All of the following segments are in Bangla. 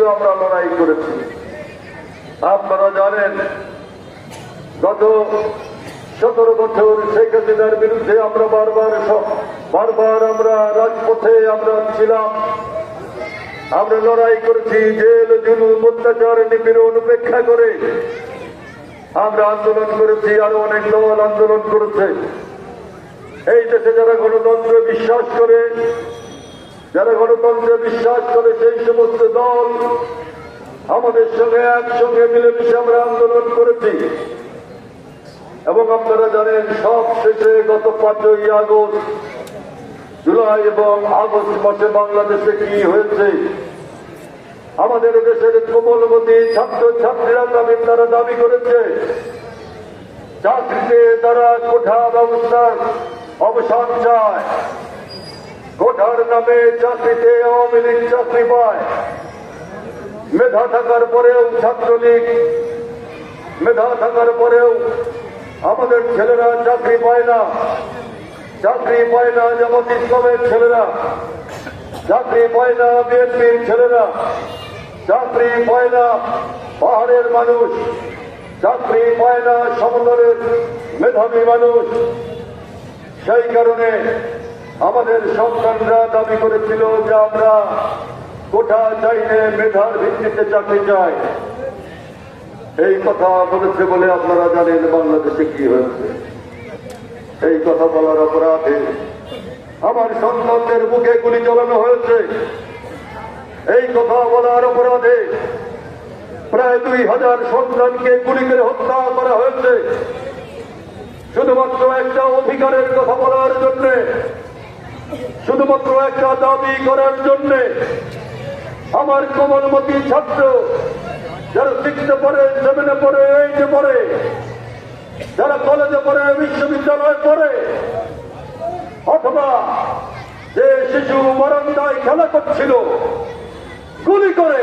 বিরুদ্ধে আমরা লড়াই করেছি। আপনারা জানেন, গত সতেরো বছর শেখ হাসিনার বিরুদ্ধে আমরা বারবার বারবার আমরা রাজপথে আমরা ছিলাম। আমরা লড়াই করেছি জেল, জুলুম, অত্যাচার, নিপীড়ন উপেক্ষা করে। আমরা আন্দোলন করেছি, আরও অনেক দল আন্দোলন করেছে। এই দেশে যারা গণতন্ত্রে বিশ্বাস করে যারা গণতন্ত্রে বিশ্বাস করে সেই সমস্ত দল, আমাদের সঙ্গে একসঙ্গে মিলেমিশে আমরা আন্দোলন করেছি। এবং আপনারা জানেন, সব শেষে গত পাঁচই আগস্ট, জুলাই এবং আগস্ট মাসে বাংলাদেশে কি হয়েছে, আমাদের দেশের কোমলমতি ছাত্র ছাত্রীরা দাবি, তারা দাবি করেছে, চাকরিতে তারা কোঠা ব্যবস্থার অবসান চায়। কোঠার নামে চাকরিতে আওয়ামী লীগ চাকরি পায়। মেধা থাকার পরেও ছাত্রলীগ, মেধা থাকার পরেও আমাদের ছেলেরা চাকরি পায় না। চাকরি পায় না জামাত ইসলামের ছেলেরা। চাকরি পায় না বিএনপির ছেলেরা। চাকরি পায় না পাহাড়ের মানুষ। চাকরি পায় না সমতলের মেধাবী মানুষ। সেই কারণে আমাদের সন্তানরা দাবি করেছিল যে আমরা কোঠা চাইলে মেধার ভিত্তিতে চাকরি চাই। এই কথা বলেছে বলে আপনারা জানেন বাংলাদেশে কি হয়েছে। এই কথা বলার অপরাধে আমার সন্তানদের মুখে গুলি চালানো হয়েছে। এই কথা বলার অপরাধে প্রায় দুই হাজার সন্তানকে গুলি করে হত্যা করা হয়েছে। শুধুমাত্র একটা অধিকারের কথা বলার জন্য শুধুমাত্র একটা দাবি করার জন্য আমার কোমলমতি ছাত্র যারা সিক্সে পড়ে সেভেনে পড়ে, এইটে পড়ে, যারা কলেজে পড়ে, বিশ্ববিদ্যালয়ে পড়ে, অথবা যে শিশু বারান্দায় খেলা করছিল, গুলি করে,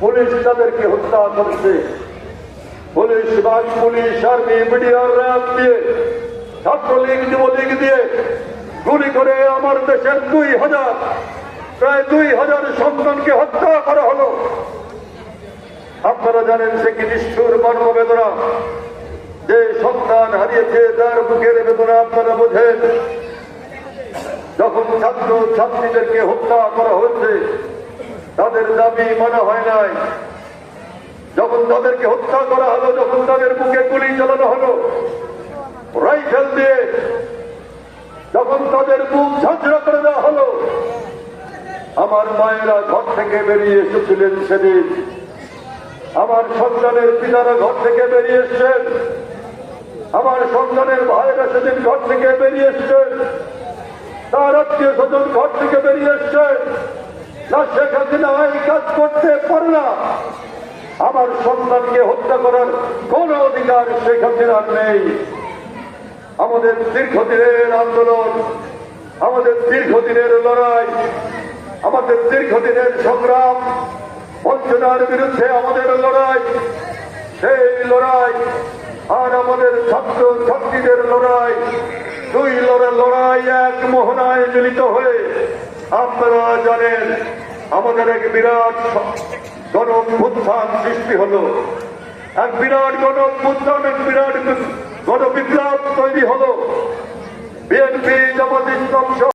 পুলিশ তাদেরকে হত্যা করছে। পুলিশ বাগ পুলিশ, আর্মি, মিডিয়ার র্যাব দিয়ে, ছাত্রলীগ, যুবলীগ দিয়ে গুলি করে আমার দেশের দুই হাজার, প্রায় দুই হাজার সন্তানকে হত্যা করা হলো। আপনারা জানেন সে কি নিষ্ঠুর মানব বেদনা যে সন্তান হারিয়েছে তার বুকের বেদনা আপনারা বোঝেন। যখন ছাত্র ছাত্রীদেরকে হত্যা করা হয়েছে, তাদের দাবি মানা হয় নাই। যখন তাদেরকে হত্যা করা হলো, যখন তাদের বুকে গুলি চালানো হলো, রাইফেল দিয়ে যখন তাদের বুক ঝাঁঝরা করে দেওয়া হলো, আমার মায়েরা ঘর থেকে বেরিয়ে এসেছিলেন সেদিন। আমার সন্তানের পিতারা ঘর থেকে বেরিয়ে এসছেন। আমার সন্তানের ভাইয়েরা সেদিন ঘর থেকে বেরিয়ে এসছেন। তার আত্মীয় স্বজন ঘর থেকে বেরিয়ে এসছেন। না, শেখ হাসিনা এই কাজ করতে পারে না। আমার সন্তানকে হত্যা করার কোন অধিকার শেখ হাসিনার নেই। আমাদের দীর্ঘদিনের আন্দোলন, আমাদের দীর্ঘদিনের লড়াই, আমাদের দীর্ঘদিনের সংগ্রাম, বঞ্চনার বিরুদ্ধে আমাদের লড়াই, সেই লড়াই আর আমাদের ছাত্র ছাত্রীদের লড়াই, দুই লড়াই এক মোহনায় মিলিত হয়ে আপনারা জানেন আমাদের এক বিরাট গণ সৃষ্টি হলো। এক বিরাট গণ এক বিরাট গণ বিপ্লব তৈরি হলো। বিএনপি সহ